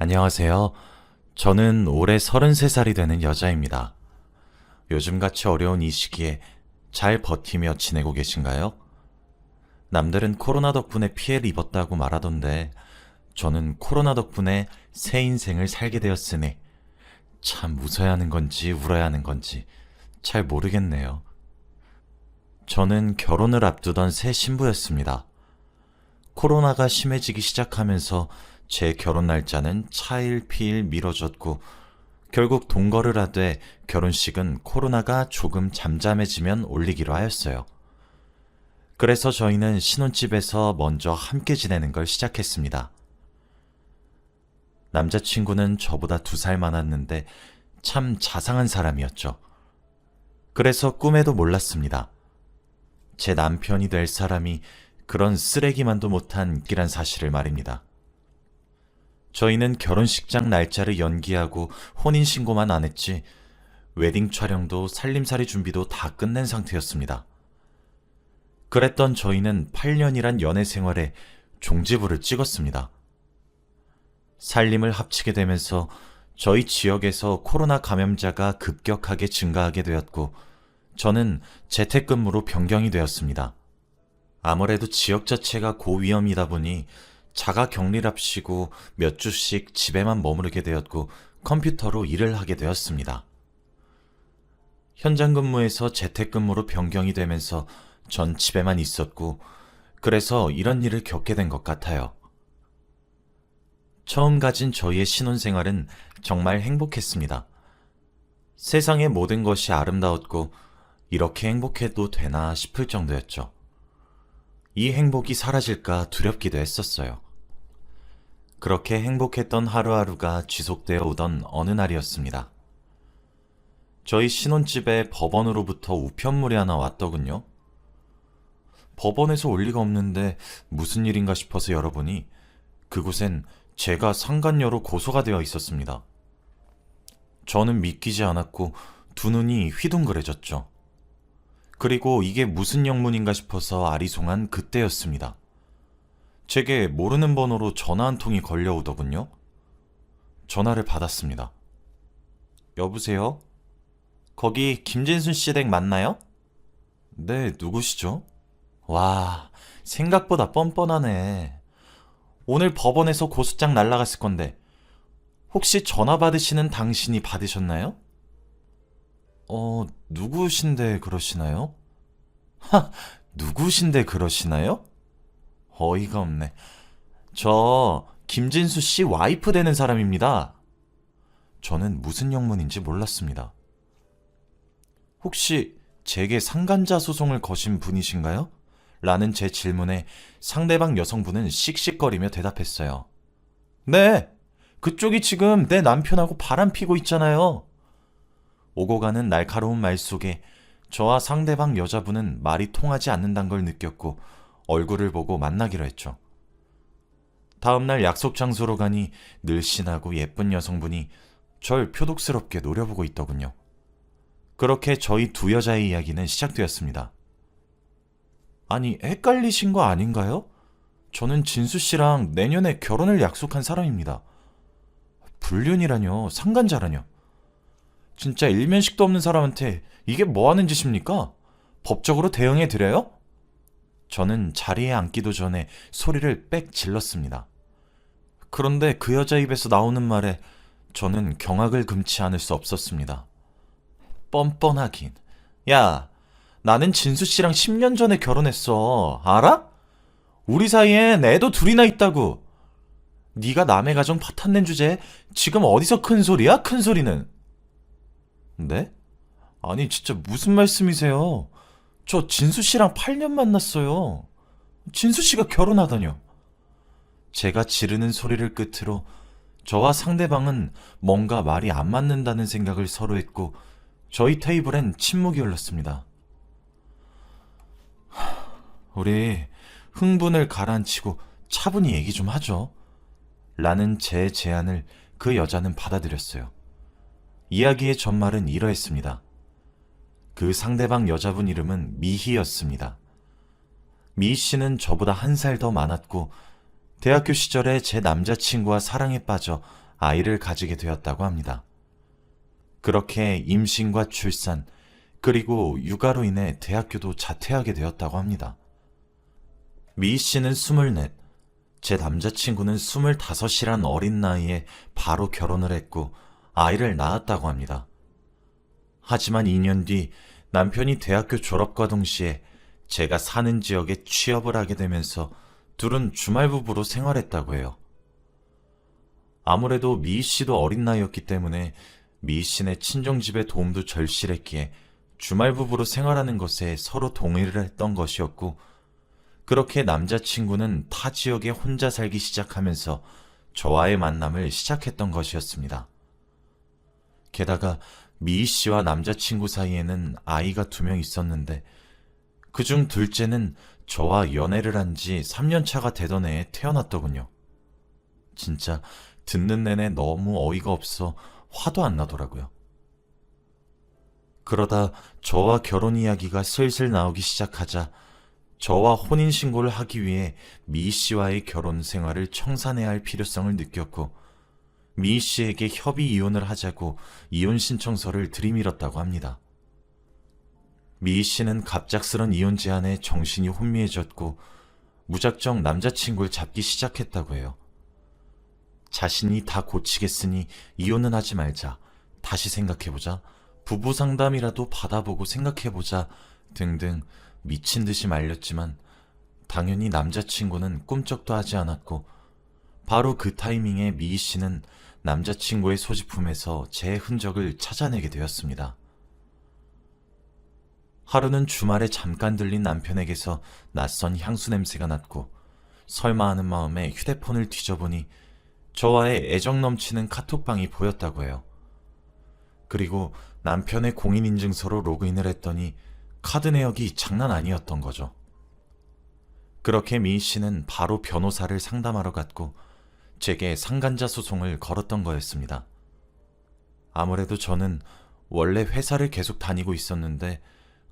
안녕하세요. 저는 올해 33살이 되는 여자입니다. 요즘같이 어려운 이 시기에 잘 버티며 지내고 계신가요? 남들은 코로나 덕분에 피해를 입었다고 말하던데, 저는 코로나 덕분에 새 인생을 살게 되었으니, 참 웃어야 하는 건지 울어야 하는 건지 잘 모르겠네요. 저는 결혼을 앞두던 새 신부였습니다. 코로나가 심해지기 시작하면서 제 결혼 날짜는 차일피일 미뤄졌고 결국 동거를 하되 결혼식은 코로나가 조금 잠잠해지면 올리기로 하였어요. 그래서 저희는 신혼집에서 먼저 함께 지내는 걸 시작했습니다. 남자친구는 저보다 두 살 많았는데 참 자상한 사람이었죠. 그래서 꿈에도 몰랐습니다. 제 남편이 될 사람이 그런 쓰레기만도 못한 끼란 사실을 말입니다. 저희는 결혼식장 날짜를 연기하고 혼인신고만 안 했지, 웨딩 촬영도 살림살이 준비도 다 끝낸 상태였습니다. 그랬던 저희는 8년이란 연애 생활에 종지부를 찍었습니다. 살림을 합치게 되면서 저희 지역에서 코로나 감염자가 급격하게 증가하게 되었고, 저는 재택근무로 변경이 되었습니다. 아무래도 지역 자체가 고위험이다 보니 자가 격리랍시고 몇 주씩 집에만 머무르게 되었고 컴퓨터로 일을 하게 되었습니다. 현장 근무에서 재택근무로 변경이 되면서 전 집에만 있었고 그래서 이런 일을 겪게 된 것 같아요. 처음 가진 저희의 신혼생활은 정말 행복했습니다. 세상의 모든 것이 아름다웠고 이렇게 행복해도 되나 싶을 정도였죠. 이 행복이 사라질까 두렵기도 했었어요. 그렇게 행복했던 하루하루가 지속되어 오던 어느 날이었습니다. 저희 신혼집에 법원으로부터 우편물이 하나 왔더군요. 법원에서 올 리가 없는데 무슨 일인가 싶어서 열어보니 그곳엔 제가 상간녀로 고소가 되어 있었습니다. 저는 믿기지 않았고 두 눈이 휘둥그레졌죠. 그리고 이게 무슨 영문인가 싶어서 아리송한 그때였습니다. 제게 모르는 번호로 전화 한 통이 걸려오더군요. 전화를 받았습니다. 여보세요? 거기 김진순 씨 댁 맞나요? 네, 누구시죠? 와, 생각보다 뻔뻔하네. 오늘 법원에서 고소장 날라갔을 건데, 혹시 전화 받으시는 당신이 받으셨나요? 어, 누구신데 그러시나요? 하, 누구신데 그러시나요? 어이가 없네. 저, 김진수 씨 와이프 되는 사람입니다. 저는 무슨 영문인지 몰랐습니다. 혹시 제게 상간자 소송을 거신 분이신가요? 라는 제 질문에 상대방 여성분은 씩씩거리며 대답했어요. 네, 그쪽이 지금 내 남편하고 바람 피고 있잖아요. 오고 가는 날카로운 말 속에 저와 상대방 여자분은 말이 통하지 않는단 걸 느꼈고 얼굴을 보고 만나기로 했죠. 다음날 약속 장소로 가니 늘씬하고 예쁜 여성분이 절 표독스럽게 노려보고 있더군요. 그렇게 저희 두 여자의 이야기는 시작되었습니다. 아니, 헷갈리신 거 아닌가요? 저는 진수 씨랑 내년에 결혼을 약속한 사람입니다. 불륜이라뇨, 상간자라뇨. 진짜 일면식도 없는 사람한테 이게 뭐 하는 짓입니까? 법적으로 대응해 드려요? 저는 자리에 앉기도 전에 소리를 빽 질렀습니다. 그런데 그 여자 입에서 나오는 말에 저는 경악을 금치 않을 수 없었습니다. 뻔뻔하긴. 야, 나는 진수 씨랑 10년 전에 결혼했어. 알아? 우리 사이엔 애도 둘이나 있다고. 네가 남의 가정 파탄낸 주제에 지금 어디서 큰 소리야? 큰 소리는. 네? 아니 진짜 무슨 말씀이세요? 저 진수 씨랑 8년 만났어요. 진수 씨가 결혼하다뇨. 제가 지르는 소리를 끝으로 저와 상대방은 뭔가 말이 안 맞는다는 생각을 서로 했고 저희 테이블엔 침묵이 흘렀습니다. 하, 우리 흥분을 가라앉히고 차분히 얘기 좀 하죠. 라는 제 제안을 그 여자는 받아들였어요. 이야기의 전말은 이러했습니다. 그 상대방 여자분 이름은 미희였습니다. 미희 씨는 저보다 한 살 더 많았고, 대학교 시절에 제 남자친구와 사랑에 빠져 아이를 가지게 되었다고 합니다. 그렇게 임신과 출산, 그리고 육아로 인해 대학교도 자퇴하게 되었다고 합니다. 미 씨는 24, 제 남자친구는 25이란 어린 나이에 바로 결혼을 했고 아이를 낳았다고 합니다. 하지만 2년 뒤 남편이 대학교 졸업과 동시에 제가 사는 지역에 취업을 하게 되면서 둘은 주말 부부로 생활했다고 해요. 아무래도 미 씨도 어린 나이였기 때문에 미 씨네 친정집의 도움도 절실했기에 주말 부부로 생활하는 것에 서로 동의를 했던 것이었고 그렇게 남자친구는 타 지역에 혼자 살기 시작하면서 저와의 만남을 시작했던 것이었습니다. 게다가 미희 씨와 남자친구 사이에는 아이가 두 명 있었는데 그중 둘째는 저와 연애를 한 지 3년 차가 되던 해에 태어났더군요. 진짜 듣는 내내 너무 어이가 없어 화도 안 나더라고요. 그러다 저와 결혼 이야기가 슬슬 나오기 시작하자 저와 혼인신고를 하기 위해 미 씨와의 결혼 생활을 청산해야 할 필요성을 느꼈고 미 씨에게 협의 이혼을 하자고 이혼 신청서를 들이밀었다고 합니다. 미 씨는 갑작스런 이혼 제안에 정신이 혼미해졌고 무작정 남자친구를 잡기 시작했다고 해요. 자신이 다 고치겠으니 이혼은 하지 말자. 다시 생각해보자. 부부 상담이라도 받아보고 생각해보자. 등등 미친 듯이 말렸지만 당연히 남자친구는 꿈쩍도 하지 않았고 바로 그 타이밍에 미희 씨는 남자친구의 소지품에서 제 흔적을 찾아내게 되었습니다. 하루는 주말에 잠깐 들린 남편에게서 낯선 향수 냄새가 났고 설마 하는 마음에 휴대폰을 뒤져보니 저와의 애정 넘치는 카톡방이 보였다고 해요. 그리고 남편의 공인인증서로 로그인을 했더니 카드 내역이 장난 아니었던 거죠. 그렇게 미희 씨는 바로 변호사를 상담하러 갔고 제게 상간자 소송을 걸었던 거였습니다. 아무래도 저는 원래 회사를 계속 다니고 있었는데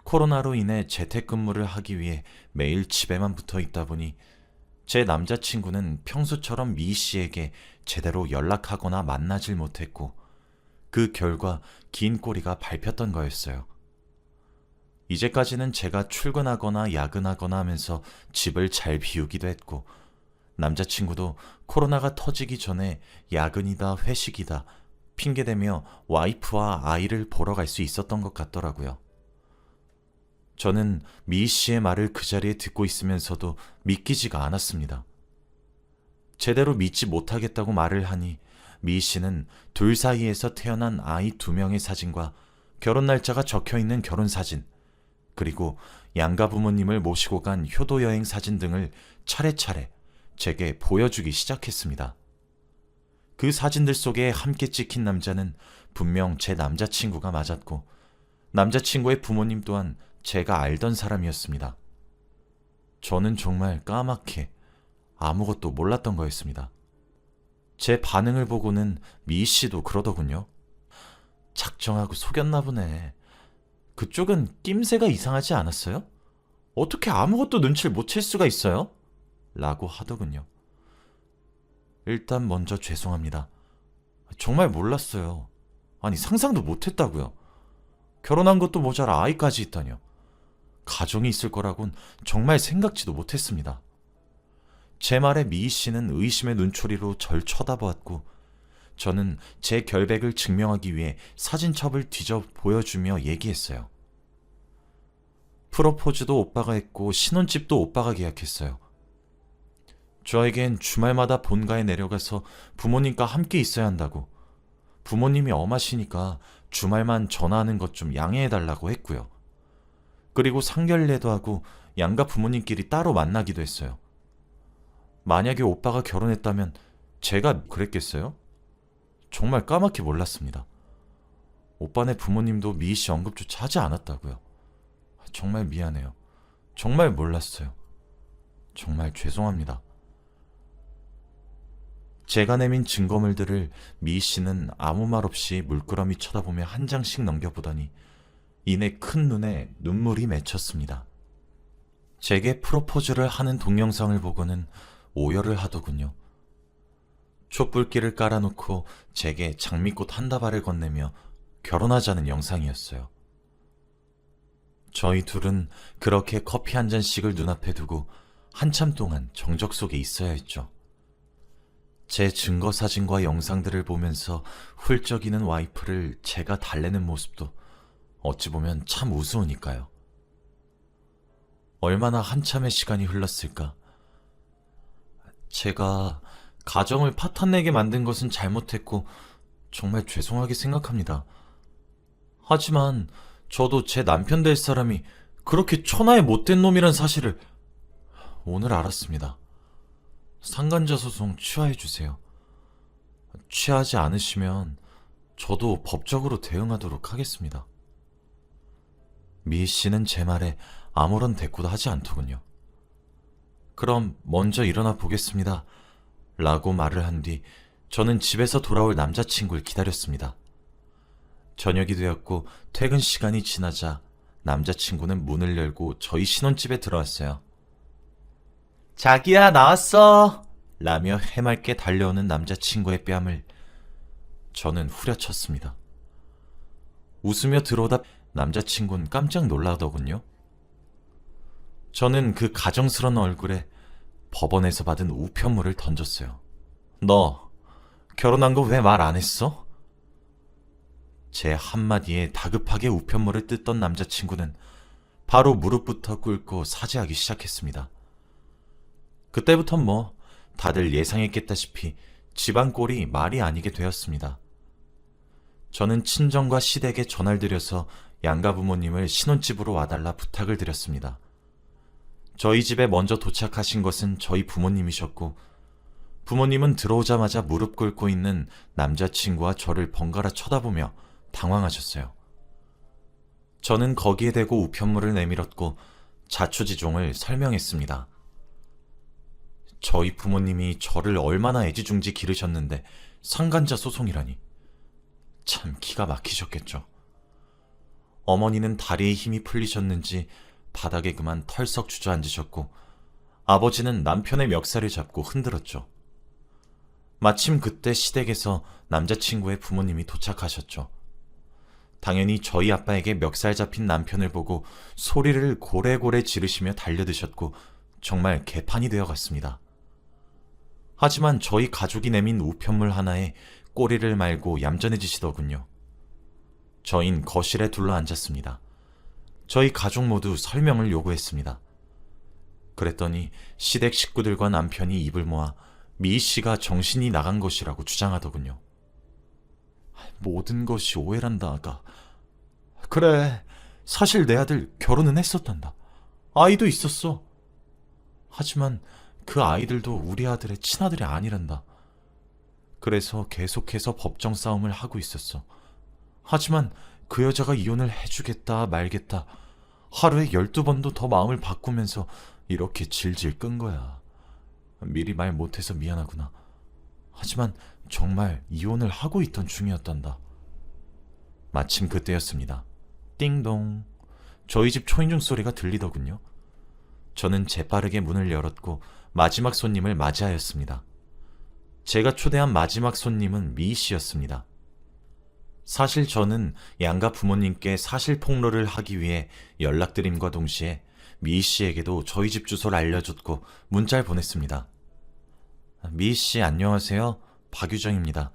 코로나로 인해 재택근무를 하기 위해 매일 집에만 붙어 있다 보니 제 남자친구는 평소처럼 미 씨에게 제대로 연락하거나 만나질 못했고 그 결과 긴 꼬리가 밟혔던 거였어요. 이제까지는 제가 출근하거나 야근하거나 하면서 집을 잘 비우기도 했고 남자친구도 코로나가 터지기 전에 야근이다 회식이다 핑계대며 와이프와 아이를 보러 갈 수 있었던 것 같더라고요. 저는 미 씨의 말을 그 자리에 듣고 있으면서도 믿기지가 않았습니다. 제대로 믿지 못하겠다고 말을 하니 미 씨는 둘 사이에서 태어난 아이 두 명의 사진과 결혼 날짜가 적혀 있는 결혼 사진, 그리고 양가 부모님을 모시고 간 효도 여행 사진 등을 차례차례 제게 보여주기 시작했습니다. 그 사진들 속에 함께 찍힌 남자는 분명 제 남자친구가 맞았고, 남자친구의 부모님 또한 제가 알던 사람이었습니다. 저는 정말 까맣게 아무것도 몰랐던 거였습니다. 제 반응을 보고는 미희 씨도 그러더군요. 작정하고 속였나 보네. 그쪽은 낌새가 이상하지 않았어요? 어떻게 아무것도 눈치를 못 챌 수가 있어요? 라고 하더군요. 일단 먼저 죄송합니다. 정말 몰랐어요. 아니, 상상도 못 했다고요. 결혼한 것도 모자라 아이까지 있다뇨. 가정이 있을 거라곤 정말 생각지도 못했습니다. 제 말에 미희 씨는 의심의 눈초리로 절 쳐다보았고, 저는 제 결백을 증명하기 위해 사진첩을 뒤져 보여주며 얘기했어요. 프로포즈도 오빠가 했고, 신혼집도 오빠가 계약했어요. 저에겐 주말마다 본가에 내려가서 부모님과 함께 있어야 한다고, 부모님이 엄하시니까 주말만 전화하는 것 좀 양해해달라고 했고요. 그리고 상견례도 하고 양가 부모님끼리 따로 만나기도 했어요. 만약에 오빠가 결혼했다면 제가 그랬겠어요? 정말 까맣게 몰랐습니다. 오빠네 부모님도 미희 씨 언급조차 하지 않았다고요. 정말 미안해요. 정말 몰랐어요. 정말 죄송합니다. 제가 내민 증거물들을 미희 씨는 아무 말 없이 물끄러미 쳐다보며 한 장씩 넘겨보더니 이내 큰 눈에 눈물이 맺혔습니다. 제게 프로포즈를 하는 동영상을 보고는 오열을 하더군요. 촛불길을 깔아놓고 제게 장미꽃 한 다발을 건네며 결혼하자는 영상이었어요. 저희 둘은 그렇게 커피 한 잔씩을 눈앞에 두고 한참 동안 정적 속에 있어야 했죠. 제 증거 사진과 영상들을 보면서 훌쩍이는 와이프를 제가 달래는 모습도 어찌 보면 참 우스우니까요. 얼마나 한참의 시간이 흘렀을까. 제가 가정을 파탄내게 만든 것은 잘못했고 정말 죄송하게 생각합니다. 하지만 저도 제 남편 될 사람이 그렇게 천하의 못된 놈이란 사실을 오늘 알았습니다. 상간자 소송 취하해 주세요. 취하지 않으시면 저도 법적으로 대응하도록 하겠습니다. 미 씨는 제 말에 아무런 대꾸도 하지 않더군요. 그럼 먼저 일어나 보겠습니다. 라고 말을 한 뒤 저는 집에서 돌아올 남자친구를 기다렸습니다. 저녁이 되었고 퇴근 시간이 지나자 남자친구는 문을 열고 저희 신혼집에 들어왔어요. 자기야, 나왔어! 라며 해맑게 달려오는 남자친구의 뺨을 저는 후려쳤습니다. 웃으며 들어오다 남자친구는 깜짝 놀라더군요. 저는 그 가정스러운 얼굴에 법원에서 받은 우편물을 던졌어요. 너 결혼한 거 왜 말 안 했어? 제 한마디에 다급하게 우편물을 뜯던 남자친구는 바로 무릎부터 꿇고 사죄하기 시작했습니다. 그때부터 뭐 다들 예상했겠다시피 집안 꼴이 말이 아니게 되었습니다. 저는 친정과 시댁에 전화를 드려서 양가 부모님을 신혼집으로 와달라 부탁을 드렸습니다. 저희 집에 먼저 도착하신 것은 저희 부모님이셨고, 부모님은 들어오자마자 무릎 꿇고 있는 남자친구와 저를 번갈아 쳐다보며 당황하셨어요. 저는 거기에 대고 우편물을 내밀었고, 자초지종을 설명했습니다. 저희 부모님이 저를 얼마나 애지중지 기르셨는데 상간자 소송이라니. 참 기가 막히셨겠죠. 어머니는 다리에 힘이 풀리셨는지 바닥에 그만 털썩 주저앉으셨고 아버지는 남편의 멱살을 잡고 흔들었죠. 마침 그때 시댁에서 남자친구의 부모님이 도착하셨죠. 당연히 저희 아빠에게 멱살 잡힌 남편을 보고 소리를 고래고래 지르시며 달려드셨고 정말 개판이 되어 갔습니다. 하지만 저희 가족이 내민 우편물 하나에 꼬리를 말고 얌전해지시더군요. 저흰 거실에 둘러 앉았습니다. 저희 가족 모두 설명을 요구했습니다. 그랬더니 시댁 식구들과 남편이 입을 모아 미 씨가 정신이 나간 것이라고 주장하더군요. 모든 것이 오해란다, 아가. 그래, 사실 내 아들 결혼은 했었단다. 아이도 있었어. 하지만 그 아이들도 우리 아들의 친아들이 아니란다. 그래서 계속해서 법정 싸움을 하고 있었어. 하지만 그 여자가 이혼을 해주겠다 말겠다 하루에 12번도 더 마음을 바꾸면서 이렇게 질질 끈 거야. 미리 말 못해서 미안하구나. 하지만 정말 이혼을 하고 있던 중이었단다. 마침 그때였습니다. 띵동. 저희 집 초인종 소리가 들리더군요. 저는 재빠르게 문을 열었고 마지막 손님을 맞이하였습니다. 제가 초대한 마지막 손님은 미희 씨였습니다. 사실 저는 양가 부모님께 사실 폭로를 하기 위해 연락드림과 동시에 미희 씨에게도 저희 집 주소를 알려줬고 문자를 보냈습니다. 미희 씨 안녕하세요. 박유정입니다.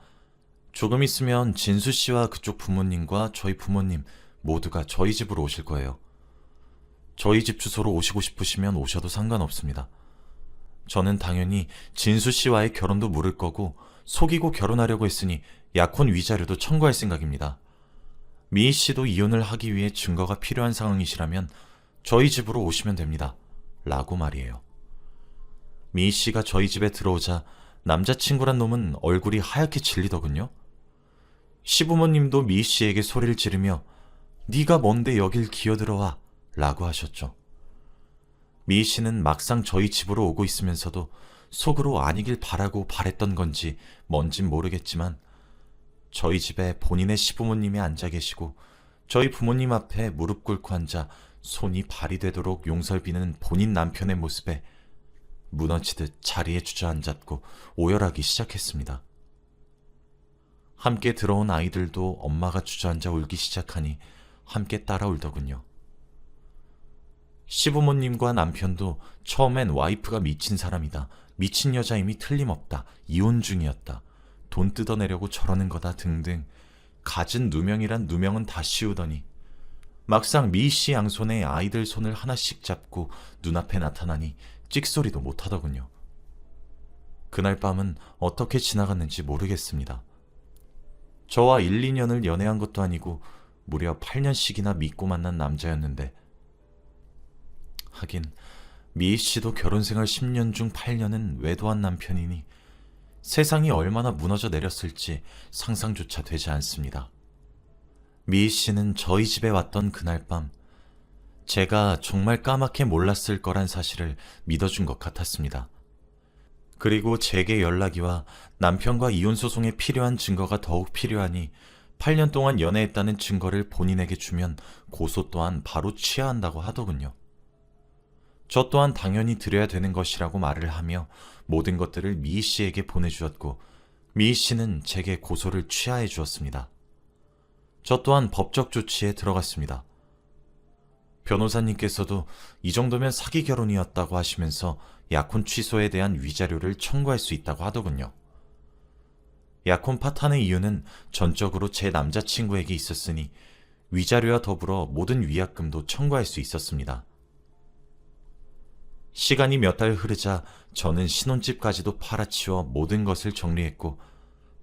조금 있으면 진수 씨와 그쪽 부모님과 저희 부모님 모두가 저희 집으로 오실 거예요. 저희 집 주소로 오시고 싶으시면 오셔도 상관없습니다. 저는 당연히 진수 씨와의 결혼도 물을 거고 속이고 결혼하려고 했으니 약혼 위자료도 청구할 생각입니다. 미희 씨도 이혼을 하기 위해 증거가 필요한 상황이시라면 저희 집으로 오시면 됩니다. 라고 말이에요. 미희 씨가 저희 집에 들어오자 남자친구란 놈은 얼굴이 하얗게 질리더군요. 시부모님도 미희 씨에게 소리를 지르며 네가 뭔데 여길 기어들어와 라고 하셨죠. 미희 씨는 막상 저희 집으로 오고 있으면서도 속으로 아니길 바라고 바랬던 건지 뭔진 모르겠지만 저희 집에 본인의 시부모님이 앉아 계시고 저희 부모님 앞에 무릎 꿇고 앉아 손이 발이 되도록 용설 비는 본인 남편의 모습에 무너지듯 자리에 주저앉았고 오열하기 시작했습니다. 함께 들어온 아이들도 엄마가 주저앉아 울기 시작하니 함께 따라 울더군요. 시부모님과 남편도 처음엔 와이프가 미친 사람이다. 미친 여자임이 틀림없다. 이혼 중이었다. 돈 뜯어내려고 저러는 거다 등등 갖은 누명이란 누명은 다 씌우더니 막상 미희 씨 양손에 아이들 손을 하나씩 잡고 눈앞에 나타나니 찍소리도 못하더군요. 그날 밤은 어떻게 지나갔는지 모르겠습니다. 저와 1, 2년을 연애한 것도 아니고 무려 8년씩이나 믿고 만난 남자였는데 하긴 미희 씨도 결혼 생활 10년 중 8년은 외도한 남편이니 세상이 얼마나 무너져 내렸을지 상상조차 되지 않습니다. 미희 씨는 저희 집에 왔던 그날 밤 제가 정말 까맣게 몰랐을 거란 사실을 믿어준 것 같았습니다. 그리고 제게 연락이 와 남편과 이혼 소송에 필요한 증거가 더욱 필요하니 8년 동안 연애했다는 증거를 본인에게 주면 고소 또한 바로 취하한다고 하더군요. 저 또한 당연히 드려야 되는 것이라고 말을 하며 모든 것들을 미희 씨에게 보내주었고 미희 씨는 제게 고소를 취하해 주었습니다. 저 또한 법적 조치에 들어갔습니다. 변호사님께서도 이 정도면 사기 결혼이었다고 하시면서 약혼 취소에 대한 위자료를 청구할 수 있다고 하더군요. 약혼 파탄의 이유는 전적으로 제 남자친구에게 있었으니 위자료와 더불어 모든 위약금도 청구할 수 있었습니다. 시간이 몇 달 흐르자 저는 신혼집까지도 팔아치워 모든 것을 정리했고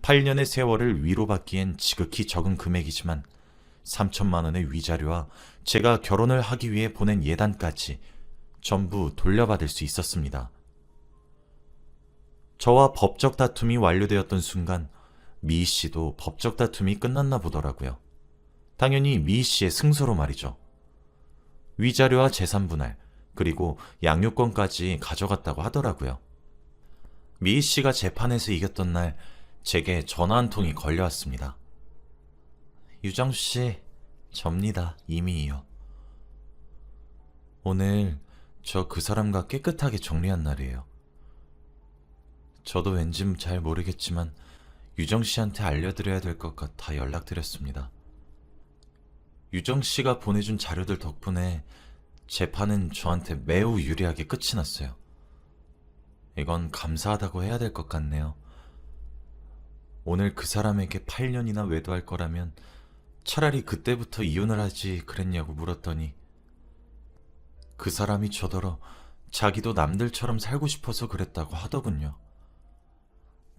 8년의 세월을 위로받기엔 지극히 적은 금액이지만 3천만 원의 위자료와 제가 결혼을 하기 위해 보낸 예단까지 전부 돌려받을 수 있었습니다. 저와 법적 다툼이 완료되었던 순간 미희 씨도 법적 다툼이 끝났나 보더라고요. 당연히 미희 씨의 승소로 말이죠. 위자료와 재산 분할, 그리고 양육권까지 가져갔다고 하더라고요. 미희 씨가 재판에서 이겼던 날 제게 전화 한 통이 걸려왔습니다. 유정수 씨, 접니다. 이미요. 오늘 저 그 사람과 깨끗하게 정리한 날이에요. 저도 왠지 잘 모르겠지만 유정 씨한테 알려드려야 될 것 같아 연락드렸습니다. 유정 씨가 보내준 자료들 덕분에 재판은 저한테 매우 유리하게 끝이 났어요. 이건 감사하다고 해야 될 것 같네요. 오늘 그 사람에게 8년이나 외도할 거라면 차라리 그때부터 이혼을 하지 그랬냐고 물었더니 그 사람이 저더러 자기도 남들처럼 살고 싶어서 그랬다고 하더군요.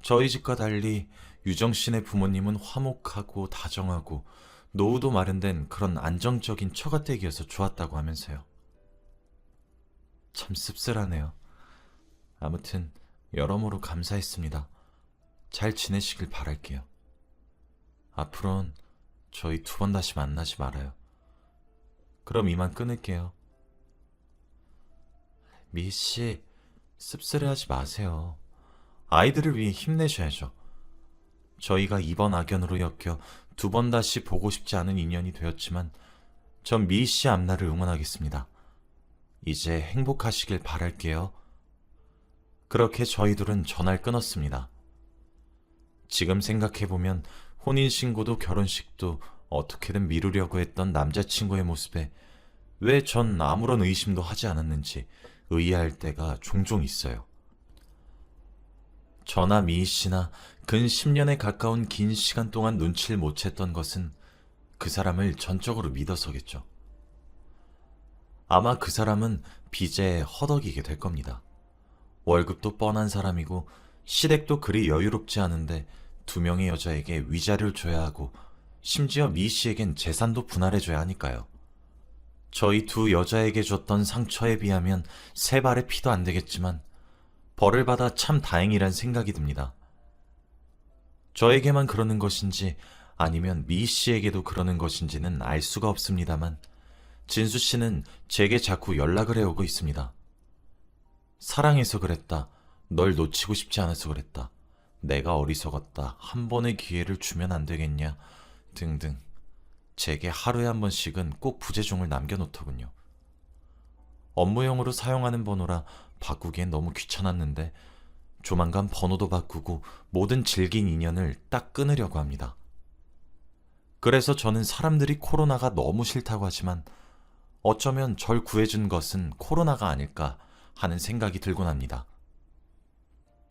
저희 집과 달리 유정 씨네 부모님은 화목하고 다정하고 노후도 마련된 그런 안정적인 처가댁이어서 좋았다고 하면서요. 참 씁쓸하네요. 아무튼 여러모로 감사했습니다. 잘 지내시길 바랄게요. 앞으론 저희 두 번 다시 만나지 말아요. 그럼 이만 끊을게요. 미희 씨, 씁쓸해하지 마세요. 아이들을 위해 힘내셔야죠. 저희가 이번 악연으로 엮여 두 번 다시 보고 싶지 않은 인연이 되었지만 전 미희 씨 앞날을 응원하겠습니다. 이제 행복하시길 바랄게요. 그렇게 저희 둘은 전화를 끊었습니다. 지금 생각해보면 혼인신고도 결혼식도 어떻게든 미루려고 했던 남자친구의 모습에 왜 전 아무런 의심도 하지 않았는지 의아할 때가 종종 있어요. 저나 미희 씨나 근 10년에 가까운 긴 시간 동안 눈치를 못 챘던 것은 그 사람을 전적으로 믿어서겠죠. 아마 그 사람은 빚에 허덕이게 될 겁니다. 월급도 뻔한 사람이고 시댁도 그리 여유롭지 않은데 두 명의 여자에게 위자료를 줘야 하고 심지어 미 씨에겐 재산도 분할해줘야 하니까요. 저희 두 여자에게 줬던 상처에 비하면 세 발의 피도 안 되겠지만 벌을 받아 참 다행이란 생각이 듭니다. 저에게만 그러는 것인지 아니면 미 씨에게도 그러는 것인지는 알 수가 없습니다만 진수 씨는 제게 자꾸 연락을 해오고 있습니다. 사랑해서 그랬다. 널 놓치고 싶지 않아서 그랬다. 내가 어리석었다. 한 번의 기회를 주면 안 되겠냐. 등등. 제게 하루에 한 번씩은 꼭 부재중을 남겨놓더군요. 업무용으로 사용하는 번호라 바꾸기엔 너무 귀찮았는데 조만간 번호도 바꾸고 모든 질긴 인연을 딱 끊으려고 합니다. 그래서 저는 사람들이 코로나가 너무 싫다고 하지만 어쩌면 절 구해준 것은 코로나가 아닐까 하는 생각이 들곤 합니다.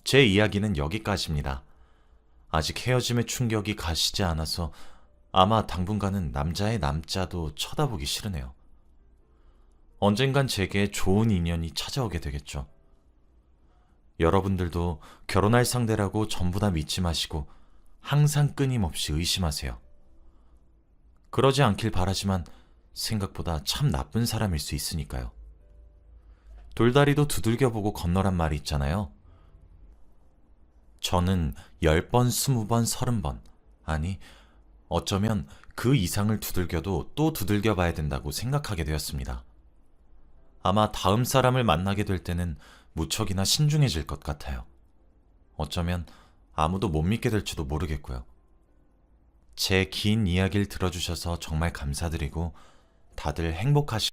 제 이야기는 여기까지입니다. 아직 헤어짐의 충격이 가시지 않아서 아마 당분간은 남자의 남자도 쳐다보기 싫으네요. 언젠간 제게 좋은 인연이 찾아오게 되겠죠. 여러분들도 결혼할 상대라고 전부 다 믿지 마시고 항상 끊임없이 의심하세요. 그러지 않길 바라지만 생각보다 참 나쁜 사람일 수 있으니까요. 돌다리도 두들겨보고 건너란 말이 있잖아요. 저는 10번, 20번, 30번, 아니, 어쩌면 그 이상을 두들겨도 또 두들겨 봐야 된다고 생각하게 되었습니다. 아마 다음 사람을 만나게 될 때는 무척이나 신중해질 것 같아요. 어쩌면 아무도 못 믿게 될지도 모르겠고요. 제 긴 이야기를 들어주셔서 정말 감사드리고 다들 행복하시